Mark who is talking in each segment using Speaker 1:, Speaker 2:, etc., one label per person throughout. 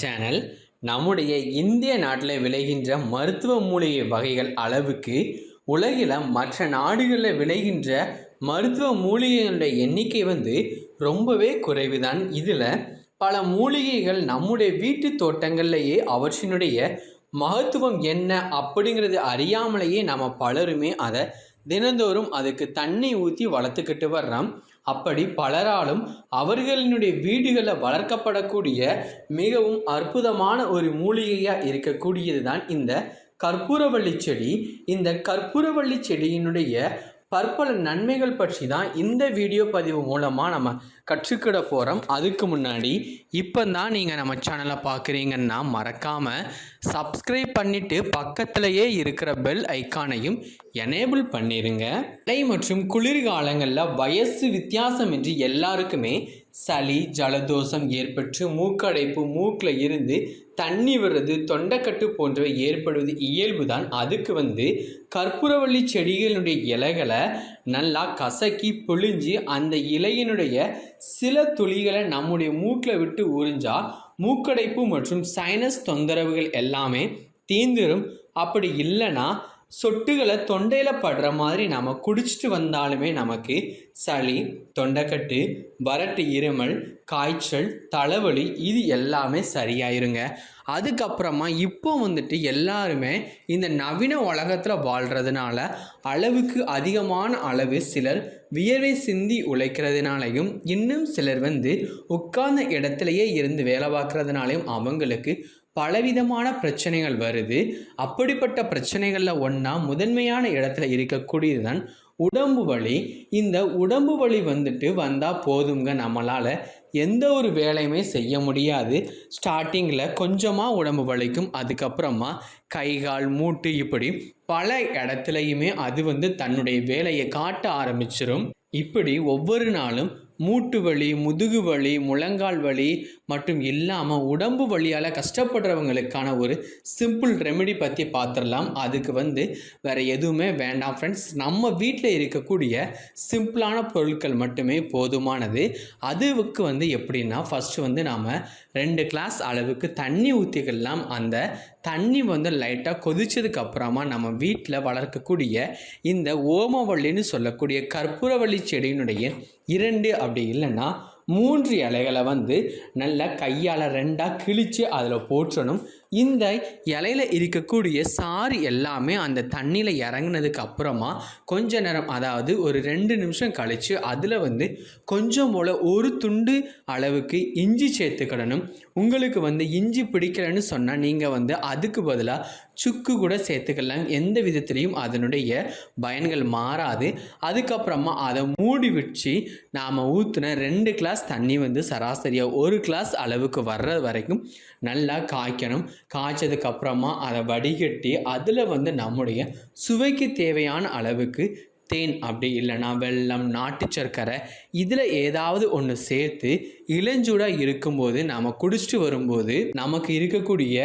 Speaker 1: Channel நம்முடைய இந்திய நாட்டில் விளைகின்ற மருத்துவ மூலிகை வகைகள் அளவுக்கு உலகில் மற்ற நாடுகளில் விளைகின்ற மருத்துவ மூலிகைகளுடைய எண்ணிக்கை வந்து ரொம்பவே குறைவு தான் இதில் பல மூலிகைகள் நம்முடைய வீட்டு தோட்டங்கள்லேயே அவற்றினுடைய மகத்துவம் என்ன அப்படிங்கிறது அறியாமலேயே நம்ம பலருமே அதை தினந்தோறும் அதுக்கு தண்ணி ஊற்றி வளர்த்துக்கிட்டு வர்றோம். அப்படி பலராலும் அவர்களினுடைய வீடுகளில் வளர்க்கப்படக்கூடிய மிகவும் அற்புதமான ஒரு மூலிகையாக இருக்கக்கூடியது தான் இந்த கற்பூரவள்ளி செடி. இந்த கற்பூரவள்ளி செடியினுடைய பற்பல நன்மைகள் பற்றி தான் இந்த வீடியோ பதிவு மூலமாக நம்ம கற்றுக்கிட போகிறோம் அதுக்கு முன்னாடி இப்போ தான் நீங்கள் நம்ம சேனலை பார்க்குறீங்கன்னா மறக்காமல் சப்ஸ்கிரைப் பண்ணிவிட்டு பக்கத்திலேயே இருக்கிற பெல் ஐக்கானையும் எனேபிள் பண்ணிடுங்க மழை மற்றும் குளிர்காலங்களில் வயசு வித்தியாசமின்றி எல்லாருக்குமே சளி ஜலதோஷம் ஏற்பட்டு மூக்கடைப்பு மூக்கில் இருந்து தண்ணி வர்றது தொண்டைக்கட்டு போன்றவை ஏற்படுவது இயல்பு தான் அதுக்கு வந்து கற்பூரவள்ளி செடிகளுடைய இலைகளை நல்லா கசக்கி பொழிஞ்சு அந்த இலையினுடைய சில துளிகளை நம்முடைய மூக்கில் விட்டு உறிஞ்சால் மூக்கடைப்பு மற்றும் சைனஸ் தொந்தரவுகள் எல்லாமே தீந்துரும். அப்படி இல்லைன்னா சொட்டுகளை தொண்டையில் படுற மாதிரி நம்ம குடிச்சிட்டு வந்தாலுமே நமக்கு சளி தொண்டைக்கட்டு வறட்டு இருமல் காய்ச்சல் தலைவலி இது எல்லாமே சரியாயிருங்க. அதுக்கப்புறமா இப்போ வந்துட்டு எல்லாருமே இந்த நவீன உலகத்தில் வாழ்கிறதுனால அளவுக்கு அதிகமான அளவு சிலர் வியர்வை சிந்தி உழைக்கிறதுனாலையும் இன்னும் சிலர் வந்து உட்கார்ந்த இடத்துலையே இருந்து வேலை பார்க்குறதுனாலையும் அவங்களுக்கு பலவிதமான பிரச்சனைகள் வருது. அப்படிப்பட்ட பிரச்சனைகளில் ஒன்றா முதன்மையான இடத்துல இருக்கக்கூடியது தான் உடம்பு வலி. இந்த உடம்பு வலி வந்துட்டு வந்தால் போதுங்க நம்மளால். எந்த ஒரு வேலையுமே செய்ய முடியாது. ஸ்டார்டிங்கில் கொஞ்சமாக உடம்பு வலிக்கும். அதுக்கப்புறமா கை கால் மூட்டு இப்படி பல இடத்துலையுமே அது வந்து தன்னுடைய வேலையை காட்ட ஆரம்பிச்சிடும் இப்படி ஒவ்வொரு நாளும் மூட்டு வலி முதுகு வலி முழங்கால் வலி மற்றும் இல்லாமல் உடம்பு வழியால் கஷ்டப்படுறவங்களுக்கான ஒரு சிம்பிள் ரெமெடி பற்றி பார்த்துடலாம் அதுக்கு வந்து வேறு எதுவுமே வேண்டாம் ஃப்ரெண்ட்ஸ் நம்ம வீட்டில் இருக்கக்கூடிய சிம்பிளான பொருட்கள் மட்டுமே போதுமானது. அதுவுக்கு வந்து எப்படின்னா ஃபஸ்ட்டு வந்து நாம் ரெண்டு கிளாஸ் அளவுக்கு தண்ணி ஊற்றிக்கலாம் அந்த தண்ணி வந்து லைட்டாக கொதிச்சதுக்கு அப்புறமா நம்ம வீட்டில் வளர்க்கக்கூடிய இந்த ஓமவள்ளின்னு சொல்லக்கூடிய கற்பூரவள்ளி செடியினுடைய இரண்டு அப்படி இல்லைன்னா மூன்று இலைகளை வந்து நல்லா கையால் ரெண்டாக கிழித்து அதில் போற்றணும். இந்த இலையில இருக்கக்கூடிய சாறு எல்லாமே அந்த தண்ணியில் இறங்கினதுக்கு அப்புறமா கொஞ்ச நேரம் அதாவது ஒரு ரெண்டு நிமிஷம் கழித்து அதில் வந்து கொஞ்சம் போல் ஒரு துண்டு அளவுக்கு இஞ்சி சேர்த்துக்கிடணும். உங்களுக்கு வந்து இஞ்சி பிடிக்கலன்னு சொன்னால் நீங்கள் வந்து அதுக்கு பதிலாக சுக்கு கூட சேர்த்துக்கலாம். எந்த விதத்துலேயும் அதனுடைய பயன்கள் மாறாது. அதுக்கப்புறமா அதை மூடி வச்சு நாம் ஊற்றின ரெண்டு கிளாஸ் தண்ணி வந்து சராசரியாக ஒரு கிளாஸ் அளவுக்கு வர்ற வரைக்கும் நல்லா காய்க்கணும். காய்ச்சதுக்கு அப்புறமா அதை வடிகட்டி அதில் வந்து நம்முடைய சுவைக்கு தேவையான அளவுக்கு தேன் அப்படி இல்லைன்னா வெள்ளம் நாட்டு சர்க்கரை இதில் ஏதாவது ஒன்று சேர்த்து இளஞ்சூடாக இருக்கும்போது நம்ம குடிச்சிட்டு வரும்போது நமக்கு இருக்கக்கூடிய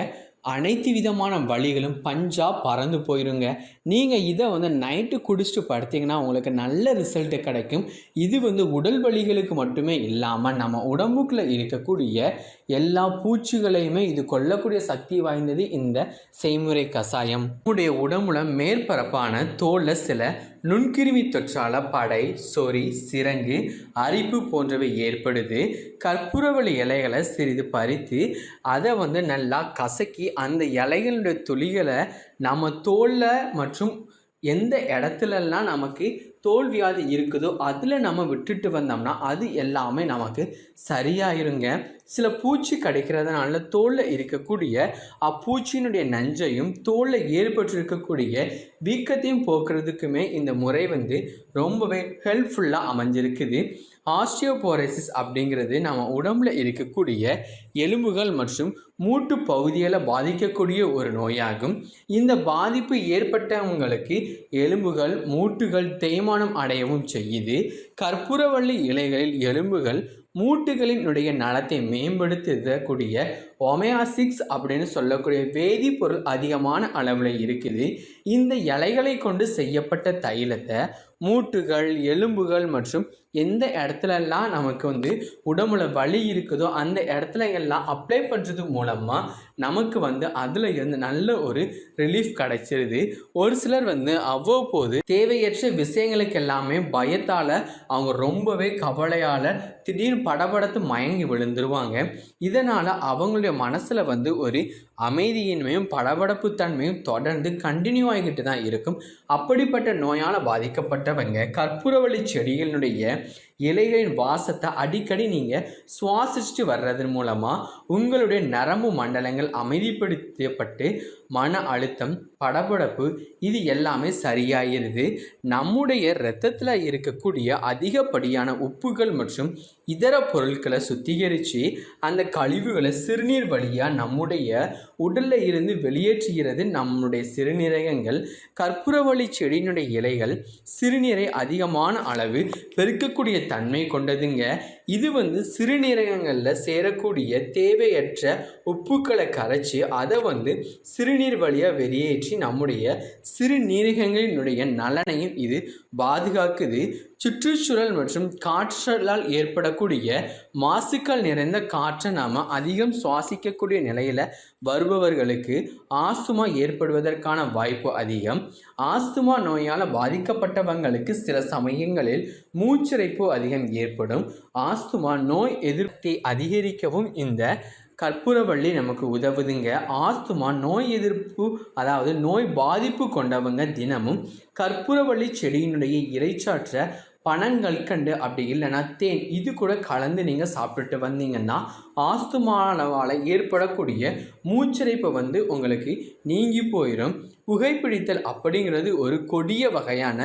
Speaker 1: அனைத்து விதமான வழிகளும் பஞ்சாக பறந்து போயிருங்க. நீங்கள் இதை வந்து நைட்டு குடிச்சிட்டு படுத்தீங்கன்னா உங்களுக்கு நல்ல ரிசல்ட்டு கிடைக்கும். இது வந்து உடல் வலிகளுக்கு மட்டுமே இல்லாமல் நம்ம உடம்புக்குள்ளே இருக்கக்கூடிய எல்லா பூச்சிகளையுமே இது கொல்லக்கூடிய சக்தி வாய்ந்தது இந்த செய்முறை கஷாயம். உடைய உடம்புல மேற்பரப்பான தோலில் சில நுண்கிருமி தொற்றால படை சொறி சிரங்கு அரிப்பு போன்றவை ஏற்படுது. கற்பூரவள்ளி இலைகளை சிறிது பறித்து அதை வந்து நல்லா கசக்கி அந்த இலைகளுடைய துளிகளை நம்ம தோலில் மற்றும் எந்த இடத்துலலாம் நமக்கு தோல்வியாது இருக்குதோ அதில் நம்ம விட்டுட்டு வந்தோம்னா அது எல்லாமே நமக்கு சரியாயிருங்க. சில பூச்சி கிடைக்கிறதுனால தோலில் இருக்கக்கூடிய அப்பூச்சியினுடைய நஞ்சையும் தோலில் ஏற்பட்டிருக்கக்கூடிய வீக்கத்தையும் போக்குறதுக்குமே இந்த முறை வந்து ரொம்பவே ஹெல்ப்ஃபுல்லாக அமைஞ்சிருக்குது. ஆஸ்டியோபோரைசிஸ் அப்படிங்கிறது நம்ம உடம்புல இருக்கக்கூடிய எலும்புகள் மற்றும் மூட்டு பகுதிகளை பாதிக்கக்கூடிய ஒரு நோயாகும். இந்த பாதிப்பு ஏற்பட்டவங்களுக்கு எலும்புகள் மூட்டுகள் தேய்மானம் அடையவும் செய்யுது. கற்பூரவள்ளி இலைகளில் எலும்புகள் மூட்டுகளினுடைய நலத்தை மேம்படுத்தக்கூடிய ஒமேயா சிக்ஸ் அப்படின்னு சொல்லக்கூடிய வேதிப்பொருள் அதிகமான அளவில் இருக்குது. இந்த இலைகளை கொண்டு செய்யப்பட்ட தைலத்தை மூட்டுகள் எலும்புகள் மற்றும் எந்த இடத்துலலாம் நமக்கு வந்து உடம்புல வலி இருக்குதோ அந்த இடத்துல எல்லாம் அப்ளை பண்ணுறது மூலமாக நமக்கு வந்து அதில் இருந்து நல்ல ஒரு ரிலீஃப் கிடைச்சிருது. ஒரு சிலர் வந்து அவ்வப்போது தேவையற்ற விஷயங்களுக்கு எல்லாமே பயத்தால் அவங்க ரொம்பவே கவலையால் திடீர்னு படபடத்து மயங்கி விழுந்துருவாங்க. இதனால் அவங்களுடைய மனசில் வந்து ஒரு அமைதியின்மையும் படபடப்பு தன்மையும் தொடர்ந்து கண்டினியூ ஆகிக்கிட்டு தான் இருக்கும். அப்படிப்பட்ட நோயால் பாதிக்கப்பட்டவங்க கற்பூரவள்ளி செடிகளினுடைய இலைகளின் வாசத்தை அடிக்கடி நீங்கள் சுவாசிச்சுட்டு வர்றதன் மூலமாக உங்களுடைய நரம்பு மண்டலங்கள் அமைதிப்படுத்தப்பட்டு மன அழுத்தம் படபடப்பு இது எல்லாமே சரியாயிருது. நம்முடைய இரத்தத்தில் இருக்கக்கூடிய அதிகப்படியான உப்புகள் மற்றும் இதர பொருட்களை சுத்திகரித்து அந்த கழிவுகளை சிறுநீர் வழியாக நம்முடைய உடலில் இருந்து வெளியேற்றுகிறது நம்முடைய சிறுநீரகங்கள். கற்பூரவள்ளி செடியினுடைய இலைகள் சிறுநீரை அதிகமான அளவு பெருக்கக்கூடிய தன்மை கொண்டதுங்க. இது வந்து சிறுநீரகங்களில் சேரக்கூடிய தேவையற்ற உப்புக்களை கரைச்சி அதை வந்து சிறுநீர் வழியாக வெளியேற்றி நம்முடைய சிறுநீரகங்களினுடைய நலனையும் இது பாதுகாக்குது. சுற்றுச்சூழல் மற்றும் காற்றலால் ஏற்படக்கூடிய மாசுக்கள் நிறைந்த காற்றை நாம் அதிகம் சுவாசிக்கக்கூடிய நிலையில் வருபவர்களுக்கு ஆஸ்துமா ஏற்படுவதற்கான வாய்ப்பு அதிகம். ஆஸ்துமா நோயால் பாதிக்கப்பட்டவங்களுக்கு சில சமயங்களில் மூச்சிறைப்பு அதிகம் ஏற்படும். ஆஸ்துமா நோய் எதிர்ப்பை அதிகரிக்கவும் இந்த கற்பூரவள்ளி நமக்கு உதவுதுங்க. ஆஸ்துமா நோய் எதிர்ப்பு அதாவது நோய் பாதிப்பு கொண்டவங்க தினமும் கற்பூரவள்ளி செடியினுடைய இறைச்சாற்றை பனங்கற்கண்டு அப்படி இல்லைன்னா தேன் இது கூட கலந்து நீங்கள் சாப்பிட்டு வந்தீங்கன்னா ஆஸ்துமானவால் ஏற்படக்கூடிய மூச்சிறைப்பு வந்து உங்களுக்கு நீங்கி போயிடும் புகைப்பிடித்தல் அப்படிங்கிறது ஒரு கொடிய வகையான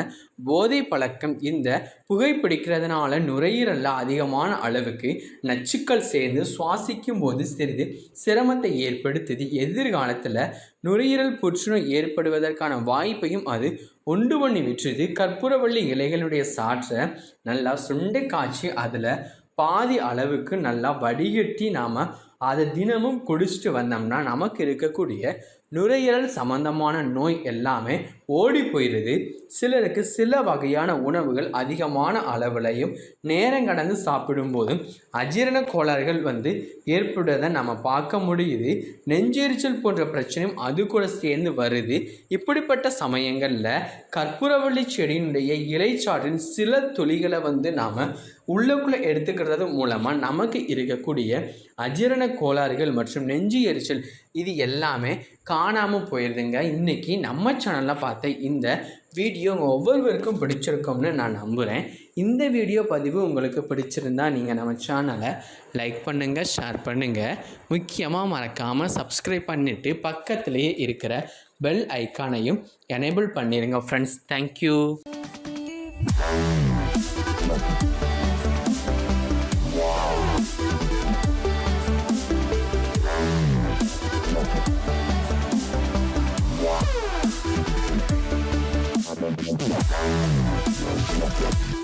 Speaker 1: போதை பழக்கம் இந்த புகைப்பிடிக்கிறதுனால நுரையீரலில் அதிகமான அளவுக்கு நச்சுக்கள் சேர்ந்து சுவாசிக்கும் போது சிறிது சிரமத்தை ஏற்படுத்துது. எதிர்காலத்தில் நுரையீரல் புற்றுநோய் ஏற்படுவதற்கான வாய்ப்பையும் அது ஒன்று பண்ணி விற்றுது கற்பூரவள்ளி இலைகளுடைய சாற்றை நல்லா சுண்டை காய்ச்சி அதில் பாதி அளவுக்கு நல்லா வடிகட்டி நாம் அதை தினமும் குடிச்சிட்டு வந்தோம்னா நமக்கு இருக்கக்கூடிய நுரையீரல் சம்பந்தமான நோய் எல்லாமே ஓடி போயிடுது சிலருக்கு சில வகையான உணவுகள் அதிகமான அளவுலையும் நேரம் கடந்து சாப்பிடும்போதும் அஜீரண கோளாறுகள் வந்து ஏற்படுவதை நம்ம பார்க்க முடியுது. நெஞ்செரிச்சல் போன்ற பிரச்சனையும் அது கூட சேர்ந்து வருது. இப்படிப்பட்ட சமயங்களில் கற்பூரவள்ளி செடியினுடைய இலைச்சாற்றின் சில துளிகளை வந்து நாம் உள்ளக்குள்ளே எடுத்துக்கிறது மூலமாக நமக்கு இருக்கக்கூடிய அஜீரண கோளாறுகள் மற்றும் நெஞ்சு எரிச்சல் இது எல்லாமே காணாமல் போயிடுதுங்க இன்றைக்கி நம்ம சேனலில் பார்த்து இந்த வீடியோ உங்கள் ஒவ்வொருவருக்கும் பிடிச்சிருக்கோம்னு நான் நம்புகிறேன் இந்த வீடியோ பதிவு உங்களுக்கு பிடிச்சிருந்தா நீங்கள் நம்ம சேனலை லைக் பண்ணுங்கள் ஷேர் பண்ணுங்கள் முக்கியமாக மறக்காமல் சப்ஸ்கிரைப் பண்ணிவிட்டு பக்கத்துலேயே இருக்கிற பெல் ஐக்கானையும் எனேபிள் பண்ணிடுங்க ஃப்ரெண்ட்ஸ் தேங்க்யூ
Speaker 2: Gracias.